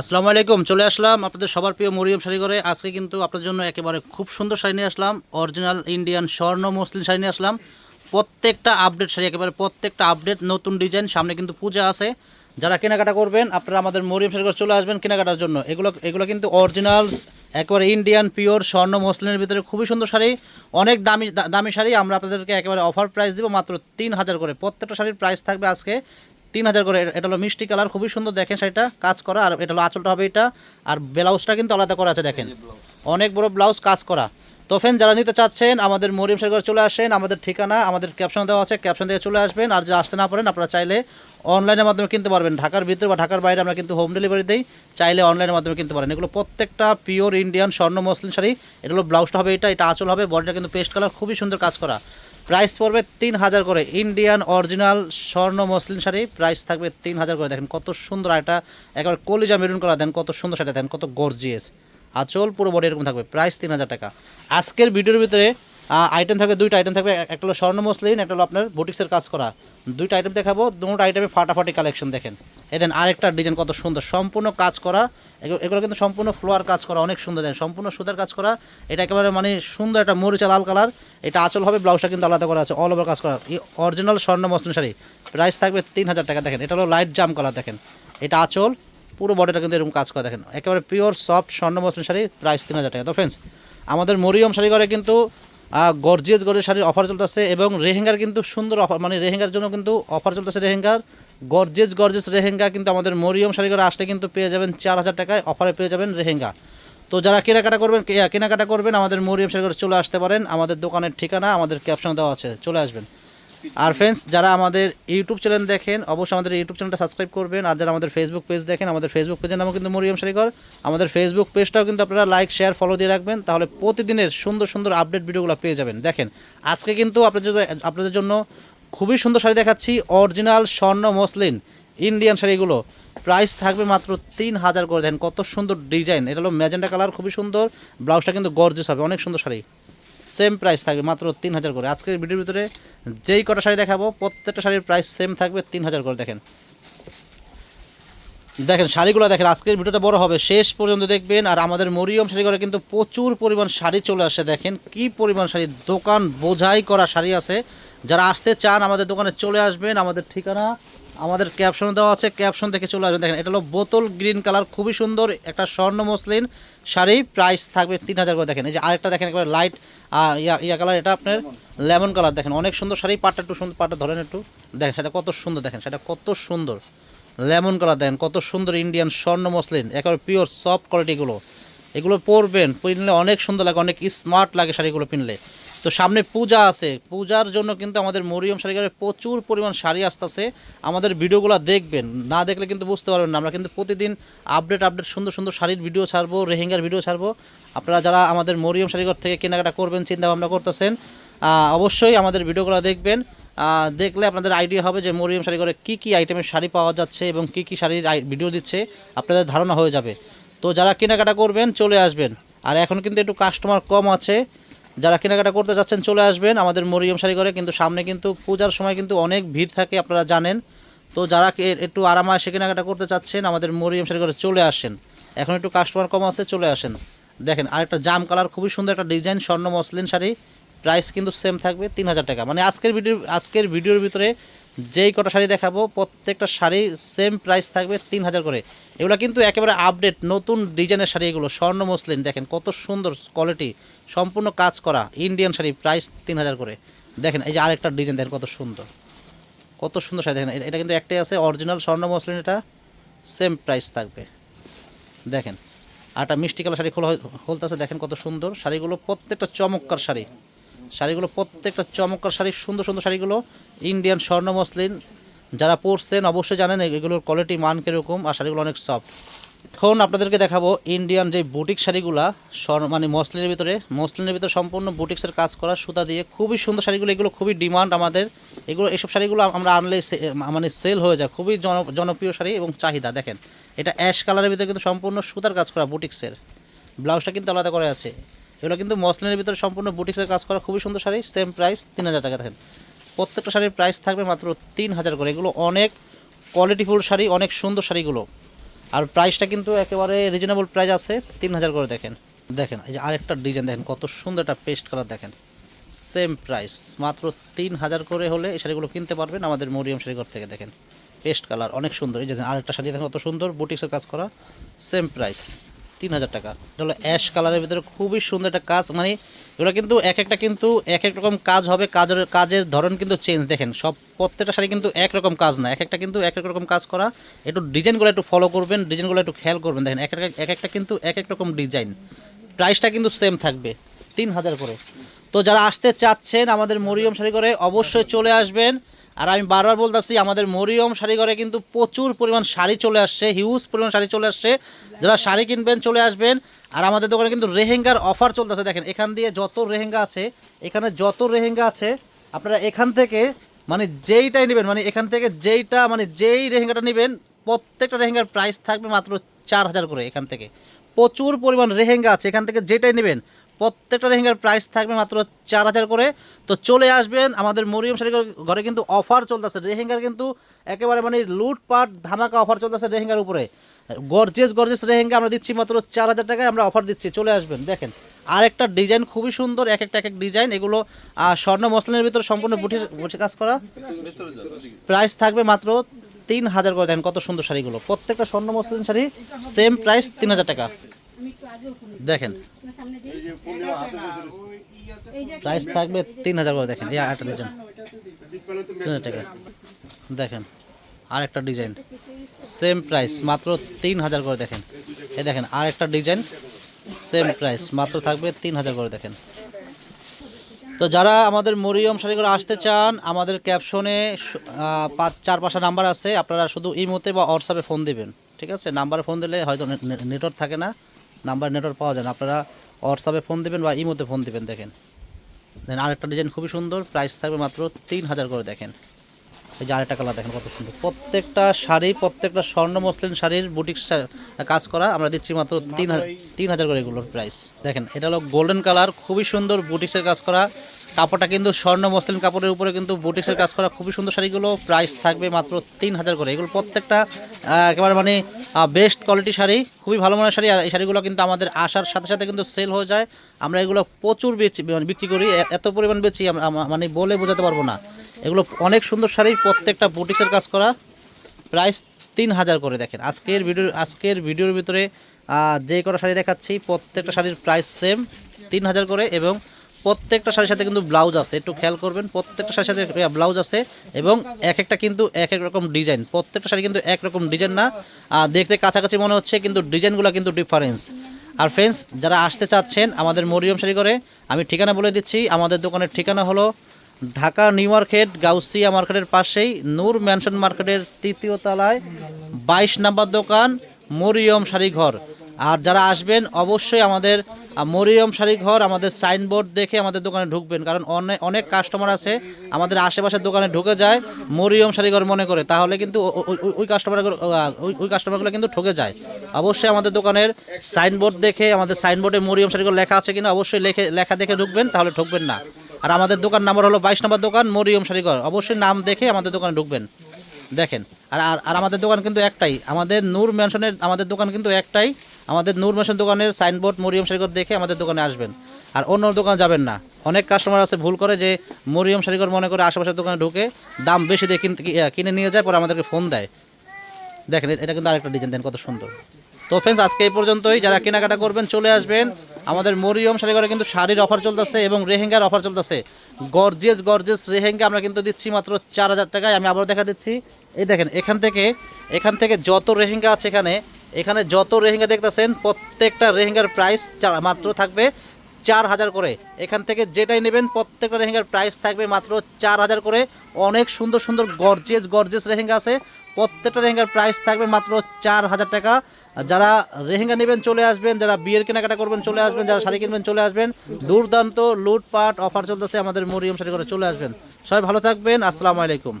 আসসালামু আলাইকুম, চলে আসলাম আপনাদের সবার প্রিয় মরিয়ম শাড়ি করে আজকে কিন্তু আপনাদের জন্য একেবারে খুব সুন্দর শাড়ি নিয়ে আসলাম। অরিজিনাল ইন্ডিয়ান স্বর্ণ মসলিন শাড়ি নিয়ে আসলাম। প্রত্যেকটা আপডেট শাড়ি, একেবারে প্রত্যেকটা আপডেট নতুন ডিজাইন সামনে কিন্তু পূজা আছে। যারা কেনাকাটা করবেন, আপনারা আমাদের মরিয়ম শাড়ি করে চলে আসবেন কেনাকাটার জন্য। এগুলো এগুলো কিন্তু অরিজিনাল একেবারে ইন্ডিয়ান পিওর স্বর্ণ মসলিনের ভিতরে খুবই সুন্দর শাড়ি। অনেক দামি দামি শাড়ি। আমরা আপনাদেরকে একেবারে অফার প্রাইস দিব মাত্র তিন হাজার করে। প্রত্যেকটা শাড়ির প্রাইস থাকবে আজকে তিন হাজার করে। এটা হলো মিষ্টি কালার, খুবই সুন্দর দেখেন শাড়িটা, কাজ করা। আর এটা হলো আঁচলটা হবে এটা। আর ব্লাউজটা কিন্তু আলাদা করা আছে, দেখেন। অনেক বড় ব্লাউজ, কাজ করা। তো ফ্রেন্ড যারা নিতে চাচ্ছেন, আমাদের মরিয়ম শাড়ি চলে আসেন, আমাদের ঠিকানা, আমাদের ক্যাপশন দেওয়া আছে ক্যাপশন থেকে চলে আসবেন। আর যদি আসতে না পারেন, আপনারা চাইলে অনলাইনের মাধ্যমে কিনতে পারবেন। ঢাকার ভিতরে বা ঢাকার বাইরে আমরা কিন্তু হোম ডেলিভারি দিই, চাইলে অনলাইনের মাধ্যমে কিনতে পারেন। এগুলো প্রত্যেকটা পিওর ইন্ডিয়ান স্বর্ণ মসলিন শাড়ি। এটা হলো ব্লাউজটা হবে এটা এটা আঁচল হবে, বডিটা কিন্তু পেস্ট কালার খুবই সুন্দর কাজ করা। প্রাইস পড়বে তিন হাজার করে। ইন্ডিয়ান অরিজিনাল স্বর্ণ মসলিন শাড়ি, প্রাইস থাকবে তিন হাজার করে। দেখেন কত সুন্দর একটা একবার কলিজা মেরুন করা, দেন কত সুন্দর শাড়ি দেন কত গর্জিয়াস আচল পুরো বডি এরকম থাকবে, প্রাইস তিন হাজার টাকা। আজকের ভিডিওর ভিতরে আইটেম থাকবে, দুইটা আইটেম থাকবে একটা হলো স্বর্ণ মসলিন, একটা হলো আপনার বুটিক্সের কাজ করা। দুইটা আইটেম দেখাবো, দুটো আইটেমে ফাটাফাটি কালেকশন দেখেন। এই দেন আরেকটা ডিজাইন কত সুন্দর, সম্পূর্ণ কাজ করা। এগুলো কিন্তু সম্পূর্ণ ফ্লোয়ার কাজ করা, অনেক সুন্দর দেন। সম্পূর্ণ সুতার কাজ করা। এটা একেবারে মানে সুন্দর একটা মরিচা লাল কালার এটা আঁচল হবে ব্লাউজটা কিন্তু আলাদা করা আছে অল ওভার কাজ করা। এই অরিজিনাল স্বর্ণ মসলিন শাড়ি প্রাইস থাকবে তিন হাজার টাকা, দেখেন। এটা হলো লাইট জাম কালার দেখেন। এটা আচল, পুরো বডিটা কিন্তু এরকম কাজ করা, দেখেন। একেবারে পিওর সফট স্বর্ণ মসলিন শাড়ি প্রাইস তিন হাজার টাকা। তো ফ্রেন্ডস আমাদের মরিয়ম শাড়ি করে কিন্তু গর্জিয়াস গর্জিয়াস শাড়ির অফার চলতেছে এবং রেহেঙ্গার কিন্তু সুন্দর অফার মানে রেহেঙ্গার জন্য কিন্তু অফার চলতেছে রেহেঙ্গার। গর্জিয়াস গর্জেস রেহেঙ্গা কিন্তু আমাদের মরিয়ম শাড়ি করে আসলে কিন্তু পেয়ে যাবেন চার হাজার টাকায় অফারে পেয়ে যাবেন রেহেঙ্গা। তো যারা কেনাকাটা করবেন কেনাকাটা করবেন, আমাদের মরিয়ম শাড়ি করে চলে আসতে পারেন। আমাদের দোকানের ঠিকানা, আমাদের ক্যাপশন দেওয়া আছে, চলে আসবেন। আর ফ্রেন্ডস যারা আমাদের ইউটিউব চ্যানেল দেখেন, অবশ্যই আমাদের ইউটিউব চ্যানেলটা সাবস্ক্রাইব করবেন। আর যারা আমাদের ফেসবুক পেজ দেখেন, আমাদের ফেসবুক পেজের নামও কিন্তু মরিয়ম শাড়িঘর আমাদের ফেসবুক পেজটাও কিন্তু আপনারা লাইক শেয়ার ফলো দিয়ে রাখবেন। তাহলে প্রতিদিনের সুন্দর সুন্দর আপডেট ভিডিওগুলো পেয়ে যাবেন। দেখেন, আজকে কিন্তু আপনাদের আপনাদের জন্য খুবই সুন্দর শাড়ি দেখাচ্ছি। অরিজিনাল স্বর্ণ মসলিন ইন্ডিয়ান শাড়িগুলো। প্রাইস থাকবে মাত্র তিন হাজার করে। দেন কত সুন্দর ডিজাইন এটা হলো ম্যাজেন্টা কালার খুবই সুন্দর। ব্লাউজটা কিন্তু গর্জেস হবে। অনেক সুন্দর শাড়ি। সেম প্রাইস থাকবে মাত্র তিন হাজার করে। আজকের ভিডিওর ভিতরে যেই কটা শাড়ি দেখাবো, প্রত্যেকটা শাড়ির প্রাইস সেম থাকবে তিন হাজার করে, দেখেন। দেখেন, শাড়িগুলো দেখেন, আজকের ভিডিওটা বড় হবে, শেষ পর্যন্ত দেখবেন। আর আমাদের মরিয়ম শাড়ি করে কিন্তু প্রচুর পরিমাণ শাড়ি চলে আসে, দেখেন কি পরিমাণ শাড়ি, দোকান বোঝাই করা শাড়ি আছে। যারা আসতে চান আমাদের দোকানে চলে আসবেন, আমাদের ঠিকানা আমাদের ক্যাপশন দেওয়া আছে ক্যাপশন থেকে চলে আসবেন দেখেন এটা হলো বোতল গ্রিন কালার খুবই সুন্দর একটা স্বর্ণ মসলিন শাড়ি প্রাইস থাকবে তিন হাজার করে। দেখেন এই যে আরেকটা দেখেন একবার লাইট ইয়া ইয়া কালার এটা আপনার লেমন কালার দেখেন অনেক সুন্দর শাড়ি পাটটা একটু সুন্দর পাটটা ধরেন একটু। দেখেন সেটা কত সুন্দর দেখেন সেটা কত সুন্দর। লেমন কালার দেখেন কত সুন্দর ইন্ডিয়ান স্বর্ণ মসলিন একেবারে পিওর সফট কোয়ালিটিগুলো এগুলো পরবেন পিনলে অনেক সুন্দর লাগে অনেক স্মার্ট লাগে শাড়িগুলো পিনলে। তো সামনে পূজা আছে। পূজার জন্য কিন্তু আমাদের মরিয়ম শাড়িঘরে প্রচুর পরিমাণ শাড়ি আসতেছে। আমাদের ভিডিওগুলো দেখবেন, না দেখলে কিন্তু বুঝতে পারবেন না। আমরা কিন্তু প্রতিদিন আপডেট আপডেট সুন্দর সুন্দর শাড়ির ভিডিও ছাড়বো, রেহেঙ্গার ভিডিও ছাড়বো। আপনারা যারা আমাদের মরিয়ম শাড়িঘর থেকে কেনাকাটা করবেন চিন্তা ভাবনা করতেছেন অবশ্যই আমাদের ভিডিওগুলো দেখবেন। দেখলে আপনাদের আইডিয়া হবে যে মরিয়ম শাড়ি করে কী কী আইটেমের শাড়ি পাওয়া যাচ্ছে এবং কী কী শাড়ির ভিডিও দিচ্ছে। আপনাদের ধারণা হয়ে যাবে। তো যারা কেনাকাটা করবেন, চলে আসবেন। আর এখন কিন্তু একটু কাস্টমার কম আছে। যারা কেনাকাটা করতে যাচ্ছেন চলে আসবেন আমাদের মরিয়ম শাড়ি করে কিন্তু সামনে কিন্তু পূজার সময় কিন্তু অনেক ভিড় থাকে, আপনারা জানেন। তো যারা একটু একটু আরামাসে কেনাকাটা করতে চাচ্ছেন, আমাদের মরিয়ম শাড়ি করে চলে আসেন। এখন একটু কাস্টমার কম আছে, চলে আসেন। দেখেন, আরেকটা জাম কালার খুবই সুন্দর একটা ডিজাইন স্বর্ণ মসলিন শাড়ি। প্রাইস কিন্তু সেম থাকবে তিন হাজার টাকা। মানে আজকের ভিডিও, আজকের ভিডিওর ভিতরে যেই কটা শাড়ি দেখাবো, প্রত্যেকটা শাড়ি সেম প্রাইস থাকবে তিন হাজার করে। এগুলো কিন্তু একেবারে আপডেট নতুন ডিজাইনের শাড়ি এগুলো, স্বর্ণ মসলিন, দেখেন কত সুন্দর কোয়ালিটি সম্পূর্ণ কাজ করা ইন্ডিয়ান শাড়ি প্রাইস তিন হাজার করে। দেখেন, এই যে আরেকটা ডিজাইন, দেখেন কত সুন্দর। কত সুন্দর শাড়ি, দেখেন, এটা- কিন্তু একটাই আছে অরিজিনাল স্বর্ণ মসলিন, এটা সেম প্রাইস থাকবে। দেখেন একটা মিষ্টি কালার শাড়ি খোলা খুলতেছে, দেখেন কত সুন্দর। শাড়িগুলো প্রত্যেকটা চমৎকার শাড়ি। শাড়িগুলো প্রত্যেকটা চমৎকার শাড়ি, সুন্দর সুন্দর শাড়িগুলো। ইন্ডিয়ান স্বর্ণ মসলিন যারা পরছেন অবশ্যই জানেন এগুলোর কোয়ালিটি মান কীরকম আর শাড়িগুলো অনেক সফট এখন আপনাদেরকে দেখাবো ইন্ডিয়ান যে বুটিক শাড়িগুলা, স্বর্ণ মানে মসলিনের ভিতরে। মসলিনের ভিতরে সম্পূর্ণ বুটিক্সের কাজ করা সুতা দিয়ে খুবই সুন্দর শাড়িগুলো, এগুলো খুবই ডিমান্ড আমাদের। এগুলো এইসব শাড়িগুলো আমরা আনলে মানে সেল হয়ে যায়। খুবই জন জনপ্রিয় শাড়ি এবং চাহিদা, দেখেন। এটা অ্যাশ কালারের ভিতরে কিন্তু সম্পূর্ণ সুতার কাজ করা বুটিক্সের। ব্লাউজটা কিন্তু আলাদা করে আছে। এগুলো কিন্তু মসলিনের ভিতরে সম্পূর্ণ বুটিক্সের কাজ করা খুবই সুন্দর শাড়ি সেম প্রাইস তিন হাজার টাকা, দেখেন। প্রত্যেকটা শাড়ির প্রাইস থাকবে মাত্র তিন হাজার করে। এগুলো অনেক কোয়ালিটিফুল শাড়ি, অনেক সুন্দর শাড়িগুলো। আর প্রাইসটা কিন্তু একেবারে রিজনেবল প্রাইস আছে তিন হাজার করে দেখেন। দেখেন, এই যে আরেকটা ডিজাইন দেখেন, কত সুন্দর একটা পেস্ট কালার দেখেন। সেম প্রাইস মাত্র তিন হাজার করে হলে এই শাড়িগুলো কিনতে পারবেন আমাদের মরিয়ম শাড়িঘর থেকে দেখেন। পেস্ট কালার অনেক সুন্দর। এই যে আরেকটা শাড়ি দেখেন, কত সুন্দর বুটিক্সের কাজ করা। সেম প্রাইস তিন হাজার টাকা। এটা হলো অ্যাশ কালারের ভিতরে খুবই সুন্দর একটা কাজ মানে এগুলো কিন্তু এক একটা কিন্তু এক এক রকম কাজ হবে, কাজের কাজের ধরন কিন্তু চেঞ্জ দেখেন। সব প্রত্যেকটা শাড়ি কিন্তু এক রকম কাজ না, এক একটা কিন্তু এক এক রকম কাজ করা, একটু ডিজাইনগুলো একটু ফলো করবেন ডিজাইনগুলো একটু খেয়াল করবেন, দেখেন, এক এক একটা কিন্তু এক এক রকম ডিজাইন প্রাইসটা কিন্তু সেম থাকবে তিন হাজার করে। তো যারা আসতে চাচ্ছেন আমাদের মরিয়ম শাড়ি করে অবশ্যই চলে আসবেন। আর আমি বারবার বলতেছি, আমাদের মরিয়ম শাড়িঘরে কিন্তু প্রচুর পরিমাণ শাড়ি চলে আসছে হিউজ পরিমাণ শাড়ি চলে আসছে। যারা শাড়ি কিনবেন চলে আসবেন। আর আমাদের দোকানে কিন্তু রেহেঙ্গার অফার চলতেছে। দেখেন, এখান দিয়ে যত রেহেঙ্গা আছে, এখানে যত রেহেঙ্গা আছে, আপনারা এখান থেকে মানে যেইটাই নেবেন মানে এখান থেকে যেইটা মানে যেই রেহেঙ্গাটা নেবেন, প্রত্যেকটা রেহেঙ্গার প্রাইস থাকবে মাত্র চার হাজার করে এখান থেকে। প্রচুর পরিমাণ রেহেঙ্গা আছে। এখান থেকে যেটাই নেবেন প্রত্যেকটা রেহেঙ্গার প্রাইস থাকবে মাত্র চার হাজার করে। তো চলে আসবেন আমাদের মরিয়ম শাড়ি ঘরে কিন্তু অফার চলতেছে। রেহেঙ্গার কিন্তু একেবারে মানে লুটপাট, ধামাকা অফার চলতেছে রেহেঙ্গার উপরে। গর্জেস গর্জেস রেহেঙ্গা আমরা দিচ্ছি মাত্র চার হাজার টাকায়, আমরা অফার দিচ্ছি। চলে আসবেন, দেখেন। আর একটা ডিজাইন খুবই সুন্দর, এক একটা, এক এক ডিজাইন এগুলো স্বর্ণ মসলিনের ভিতরে সম্পূর্ণ বুটি বুটি কাজ করা। প্রাইস থাকবে মাত্র তিন হাজার করে। দেখেন কত সুন্দর শাড়িগুলো। প্রত্যেকটা স্বর্ণ মসলিন শাড়ি সেম প্রাইস তিন হাজার টাকা। দেখেন। প্রাইস থাকবে তিন হাজার করে দেখেন এই একটা ডিজাইন তিন হাজার টাকা। দেখেন আর একটা ডিজাইন সেম প্রাইস মাত্র তিন হাজার করে দেখেন। এই দেখেন আর একটা ডিজাইন সেম প্রাইস মাত্র থাকবে তিন হাজার করে দেখেন। তো যারা আমাদের মরিয়ম শাড়ি করে আসতে চান আমাদের ক্যাপশনে পাঁচ চার পাঁচটা নাম্বার আছে আপনারা শুধু ইমোতে বা হোয়াটসঅ্যাপে ফোন দিবেন ঠিক আছে? নাম্বারে ফোন দিলে হয়তো নেটওয়ার্ক থাকে না নাম্বার নেটওয়ার্ক পাওয়া যায় না। আপনারা হোয়াটসঅ্যাপে ফোন দেবেন বা ইমোতে ফোন দেবেন, দেখেন। দেন আরেকটা ডিজাইন খুবই সুন্দর, প্রাইস থাকবে মাত্র তিন হাজার করে, দেখেন। এই যে আরেকটা কালার দেখেন কত সুন্দর। প্রত্যেকটা শাড়ি, প্রত্যেকটা স্বর্ণ মসলিন শাড়ির বুটিক কাজ করা, আমরা দিচ্ছি মাত্র তিন হাজার তিন হাজার করে এগুলোর প্রাইস দেখেন, এটা হলো গোল্ডেন কালার খুবই সুন্দর বুটিক্সের কাজ করা। কাপড়টা কিন্তু স্বর্ণ মসলিন কাপড়ের উপরে কিন্তু বুটিক্সের কাজ করা খুবই সুন্দর শাড়িগুলো। প্রাইস থাকবে মাত্র তিন হাজার করে। এগুলো প্রত্যেকটা একেবারে মানে বেস্ট কোয়ালিটি শাড়ি, খুবই ভালো মানের শাড়ি। আর এই শাড়িগুলো কিন্তু আমাদের আসার সাথে সাথে কিন্তু সেল হয়ে যায়। আমরা এগুলো প্রচুর বেচি মানে বিক্রি করি। এত পরিমাণ বেচি মানে বলে বোঝাতে পারব না। এগুলো অনেক সুন্দর শাড়ি, প্রত্যেকটা বুটিক্সের কাজ করা। প্রাইস তিন হাজার করে দেখেন। আজকের ভিডিও আজকের ভিডিওর ভিতরে যে কটা শাড়ি দেখাচ্ছি, প্রত্যেকটা শাড়ির প্রাইস সেম তিন হাজার করে এবং প্রত্যেকটা শাড়ির সাথে কিন্তু ব্লাউজ আছে, একটু খেয়াল করবেন, প্রত্যেকটা শাড়ির সাথে ব্লাউজ আছে এবং এক একটা কিন্তু এক এক রকম ডিজাইন, প্রত্যেকটা শাড়ি কিন্তু এক রকম ডিজাইন না, আর দেখতে কাছাকাছি মনে হচ্ছে কিন্তু ডিজাইনগুলো কিন্তু ডিফারেন্স আর ফ্রেন্ডস যারা আসতে চাচ্ছেন আমাদের মরিয়ম শাড়ি করে আমি ঠিকানা বলে দিচ্ছি, আমাদের দোকানের ঠিকানা হলো ঢাকা নিউ মার্কেট, গাউসিয়া মার্কেটের পাশেই, নূর ম্যানশন মার্কেটের তৃতীয় তলায়, বাইশ নাম্বার দোকান, মরিয়ম শাড়িঘর। আর যারা আসবেন, অবশ্যই আমাদের মরিয়ম শাড়িঘর আমাদের সাইনবোর্ড দেখে আমাদের দোকানে ঢুকবেন। কারণ অনেক অনেক কাস্টমার আছে, আমাদের আশেপাশের দোকানে ঢুকে যায়, মরিয়ম শাড়িঘর মনে করে। তাহলে কিন্তু ওই- কাস্টমারগুলো ওই কাস্টমারগুলো কিন্তু ঠকে যায়। অবশ্যই আমাদের দোকানের সাইনবোর্ড দেখে, আমাদের সাইনবোর্ডে মরিয়ম শাড়িঘর লেখা আছে কিনা, অবশ্যই লেখে, লেখা দেখে ঢুকবেন, তাহলে ঠকবেন না। আর আমাদের দোকান নাম্বার হলো বাইশ নম্বর দোকান, মরিয়ম শাড়িঘর অবশ্যই নাম দেখে আমাদের দোকানে ঢুকবেন। দেখেন, আর, আর- আমাদের দোকান কিন্তু একটাই। আমাদের নূর ম্যানশনের আমাদের দোকান কিন্তু একটাই। আমাদের নূর ম্যানশন দোকানের সাইনবোর্ড, মরিয়ম শাড়িঘর দেখে আমাদের দোকানে আসবেন। আর অন্য দোকান যাবেন না। অনেক কাস্টমার আছে, ভুল করে যে মরিয়ম শাড়িঘর মনে করে আশেপাশের দোকানে ঢুকে দাম বেশি দিয়ে কিনে নিয়ে যায়, পরে আমাদেরকে ফোন দেয়। দেখেন, এটা কিন্তু আরেকটা ডিজাইন দেন কত সুন্দর। তো ফ্রেন্ডস আজকে এই পর্যন্তই। যারা কেনাকাটা করবেন, চলে আসবেন। আমাদের মরিয়ম শাড়িঘরে কিন্তু শাড়ির অফার চলতেছে এবং রেহেঙ্গার অফার চলতেছে। গর্জেস গর্জেস রেহেঙ্গা আমরা কিন্তু দিচ্ছি মাত্র চার হাজার টাকায়। আমি আবার দেখা দিচ্ছি। এই দেখেন, এখান থেকে এখান থেকে যত রেহেঙ্গা আছে এখানে এখানে যত রেহেঙ্গা দেখতেছেন, প্রত্যেকটা রেহেঙ্গার প্রাইস মাত্র থাকবে চার হাজার করে। এখান থেকে যেটাই নেবেন, প্রত্যেকটা রেহেঙ্গার প্রাইস থাকবে মাত্র চার হাজার করে। অনেক সুন্দর সুন্দর গর্জেস গর্জেস রেহেঙ্গা আছে। প্রত্যেকটা রেহেঙ্গার প্রাইস থাকবে মাত্র চার হাজার টাকা। যারা রেহেঙ্গা নেবেন চলে আসবেন, যারা বিয়ের কেনাকাটা করবেন চলে আসবেন, যারা শাড়ি কিনবেন চলে আসবেন, দুর্দান্ত লুটপাট অফার চলতেছে আমাদের মরিয়ম শাড়ি করে চলে আসবেন। সবাই ভালো থাকবেন, আসসালামু আলাইকুম।